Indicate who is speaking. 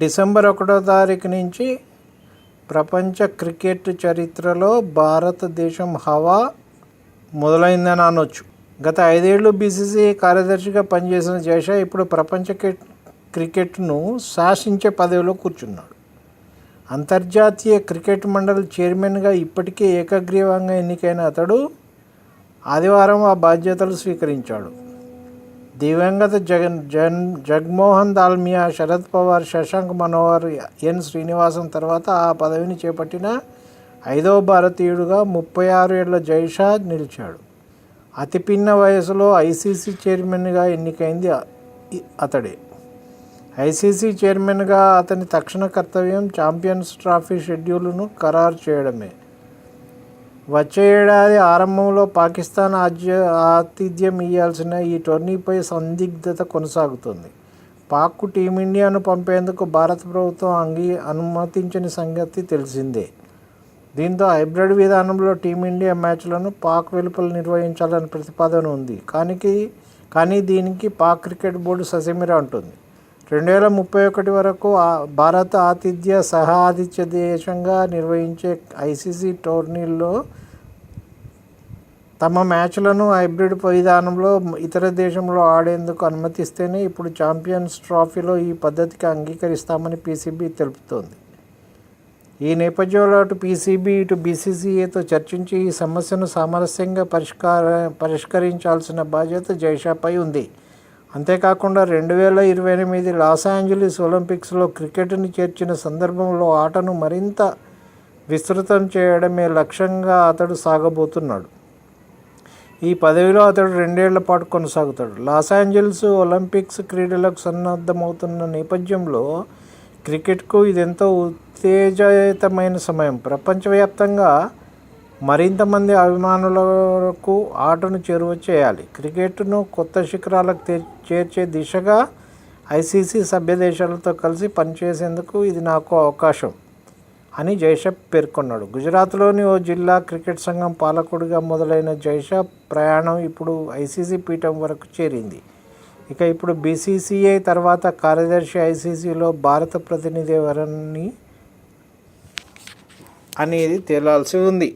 Speaker 1: December ఒకటో తారీఖు నుంచి ప్రపంచ క్రికెట్ చరిత్రలో భారతదేశం హవా మొదలైందని అనొచ్చు. గత ఐదేళ్ళు బీసీసీ కార్యదర్శిగా పనిచేసిన జైషా ఇప్పుడు ప్రపంచ క్రికెట్ను శాసించే పదవిలో కూర్చున్నాడు. అంతర్జాతీయ క్రికెట్ మండలి చైర్మన్గా ఇప్పటికే ఏకగ్రీవంగా ఎన్నికైన అతడు ఆదివారం ఆ బాధ్యతలు స్వీకరించాడు. దివంగత జగన్ జన్ జగ్మోహన్ దాల్మియా శరద్ పవార్ శశాంక్ మనోహర్ ఎన్ శ్రీనివాసన్ తర్వాత ఆ పదవిని చేపట్టిన ఐదవ భారతీయుడుగా ముప్పై ఆరు ఏళ్ళ జైషా నిలిచాడు. అతిపిన్న వయసులో ఐసీసీ చైర్మన్గా ఎన్నికైంది అతడే. ఐసీసీ చైర్మన్గా అతని తక్షణ కర్తవ్యం ఛాంపియన్స్ ట్రాఫీ షెడ్యూల్ను ఖరారు చేయడమే. వచ్చే ఏడాది ఆరంభంలో పాకిస్తాన్ ఆజ్య ఆతిథ్యం ఇవ్వాల్సిన ఈ టోర్నీపై సందిగ్ధత కొనసాగుతుంది. పాక్కు టీమిండియాను పంపేందుకు భారత ప్రభుత్వం అంగీ అనుమతించని సంగతి తెలిసిందే. దీంతో హైబ్రిడ్ విధానంలో టీమిండియా మ్యాచ్లను పాక్ వెలుపల నిర్వహించాలని ప్రతిపాదన ఉంది. కానీ కానీ దీనికి పాక్ క్రికెట్ బోర్డు ససిమిరా అంటుంది. రెండు వేల ముప్పై ఒకటి వరకు భారత ఆతిథ్య సహా ఆతిథ్య దేశంగా నిర్వహించే ఐసీసీ టోర్నీల్లో తమ మ్యాచ్లను హైబ్రిడ్ విధానంలో ఇతర దేశంలో ఆడేందుకు అనుమతిస్తేనే ఇప్పుడు ఛాంపియన్స్ ట్రోఫీలో ఈ పద్ధతికి అంగీకరిస్తామని పీసీబీ తెలుపుతోంది. ఈ నేపథ్యంలో అటు పీసీబీ ఇటు బీసీసీఏతో చర్చించి ఈ సమస్యను సామరస్యంగా పరిష్కార పరిష్కరించాల్సిన బాధ్యత జైషాపై ఉంది. అంతేకాకుండా రెండు వేల ఇరవై ఎనిమిది లాస్ ఏంజలీస్ ఒలింపిక్స్లో క్రికెట్ని చేర్చిన సందర్భంలో ఆటను మరింత విస్తృతం చేయడమే లక్ష్యంగా అతడు సాగబోతున్నాడు. ఈ పదవిలో అతడు రెండేళ్ళ పాటు కొనసాగుతాడు. లాస్ ఏంజల్స్ ఒలింపిక్స్ క్రీడలకు సన్నద్ధమవుతున్న నేపథ్యంలో క్రికెట్కు ఇదెంతో ఉత్తేజితమైన సమయం. ప్రపంచవ్యాప్తంగా మరింతమంది అభిమానులకు ఆటను చేరువ చేయాలి. క్రికెట్ను కొత్త శిఖరాలకు చేర్చే దిశగా ఐసీసీ సభ్య దేశాలతో కలిసి పనిచేసేందుకు ఇది నాకు అవకాశం అని జైషా పేర్కొన్నాడు. గుజరాత్లోని ఓ జిల్లా క్రికెట్ సంఘం పాలకుడిగా మొదలైన జైషప్ ప్రయాణం ఇప్పుడు ఐసీసీ పీఠం వరకు చేరింది. ఇక ఇప్పుడు బీసీసీఐ తర్వాత కార్యదర్శి ఐసీసీలో భారత ప్రతినిధి ఎవరని అనేది తేలాల్సి ఉంది.